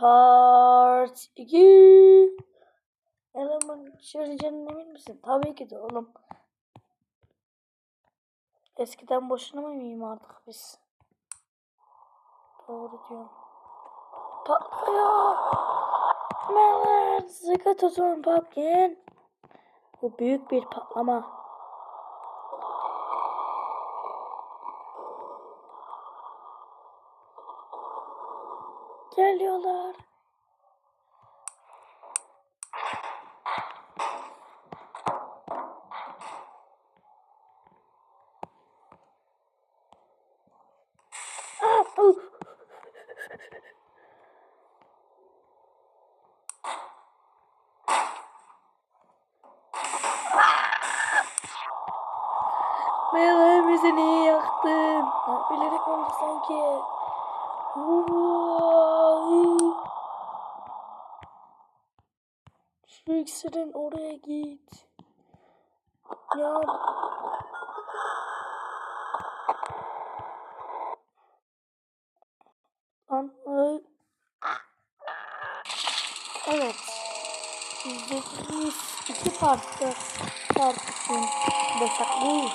Part 2 Eleman çözeceğine emin misin? Tabii ki de oğlum. Eskiden boşuna mı mimardık biz? Doğru diyorum. Patlıyor. Melon sıkı tutun Pumpkin. Bu büyük bir patlama. Geliyorlar. Melon bizi niye yaktın? Bilerek oldu sanki. Vay. İksirin oraya git. Ya. Lan. Evet. İzlediğimiz iki part için desek bu.